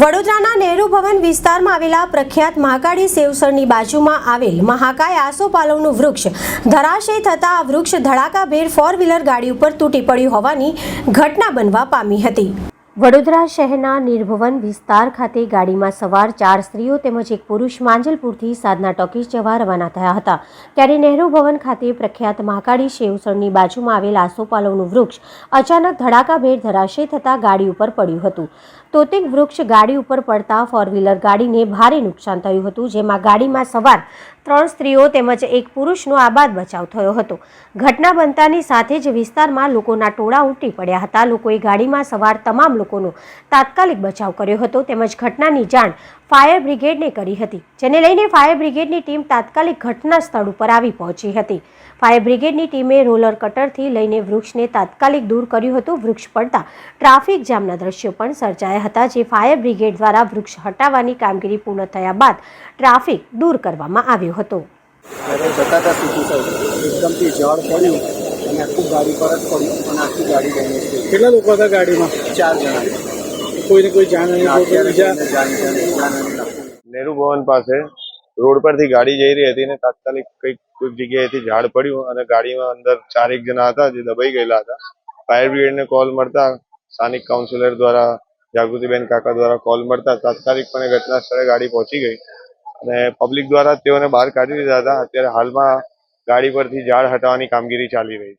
વડોદરાના નહેરુ ભવન વિસ્તારમાં આવેલા પ્રખ્યાત મહાકાળી સેવસરની બાજુમાં આવેલ મહાકાય આસોપાલવનું વૃક્ષ. ધરાશય થતાં આ વૃક્ષ ધડાકાભેર ફોર વ્હીલર ગાડી ઉપર તૂટી પડ્યું હોવાની ઘટના બનવા પામી હતી. વડોદરા શહેરના નિર્ભવન વિસ્તાર ખાતે ગાડીમાં સવાર ચાર સ્ત્રીઓ તેમજ એક પુરુષ માંજલપુરથી સાધના ટોકીઝ જવા રવાના થયા હતા. ત્યારે નહેરુ ભવન ખાતે પ્રખ્યાત મહાકાળી શેવસણની બાજુમાં આવેલ આસોપાલવનું વૃક્ષ અચાનક ધડાકાભેર ધરાશય થતાં ગાડી ઉપર પડ્યું હતું. તોતિક વૃક્ષ ગાડી ઉપર પડતા ફોર વ્હીલર ગાડીને ભારે નુકસાન થયું હતું, જેમાં ગાડીમાં સવાર ત્રણ સ્ત્રીઓ તેમજ એક પુરુષનો આબાદ બચાવ થયો હતો. ઘટના બનતાની સાથે જ વિસ્તારમાં લોકોના ટોળા ઉમટી પડ્યા હતા. લોકોએ ગાડીમાં સવાર તમામ લોકોનો તાત્કાલિક બચાવ કર્યો હતો તેમજ ઘટનાની જાણ ફાયર બ્રિગેડને કરી હતી, જેને લઈને ફાયર બ્રિગેડની ટીમ તાત્કાલિક ઘટના સ્થળ ઉપર આવી પહોંચી હતી. ફાયર બ્રિગેડની ટીમે રોલર કટરથી લઈને વૃક્ષને તાત્કાલિક દૂર કર્યું હતું. વૃક્ષ પડતા ટ્રાફિક જામના દ્રશ્યો પણ સર્જાયા હતા, જે ફાયર બ્રિગેડ દ્વારા વૃક્ષ હટાવવાની કામગીરી પૂર્ણ થયા બાદ ટ્રાફિક દૂર કરવામાં આવ્યો હતો. અને આખું ગાડી પર જ પડ્યું અને આખી ગાડી થઈ કેટલા લોકો હતા ગાડીમાં? ચાર જણા. કોઈને કોઈ જાણ. નેહરુ ભવન પાસે રોડ પરથી ગાડી જઈ રહી હતી ને તાત્કાલિક કંઈક કોઈક જગ્યાએથી ઝાડ પડ્યું અને ગાડીમાં અંદર ચારેક જણા હતા જે દબાઈ ગયેલા હતા. ફાયર બ્રિગેડને કોલ મળતા સ્થાનિક કાઉન્સિલર દ્વારા જાગૃતિબેન કાકા દ્વારા કોલ મળતા તાત્કાલિકપણે ઘટના સ્થળે ગાડી પહોંચી ગઈ. અને પબ્લિક દ્વારા તેઓને બહાર કાઢી દીધા હતા. અત્યારે હાલમાં ગાડી પરથી ઝાડ હટાવવાની કામગીરી ચાલી રહી છે.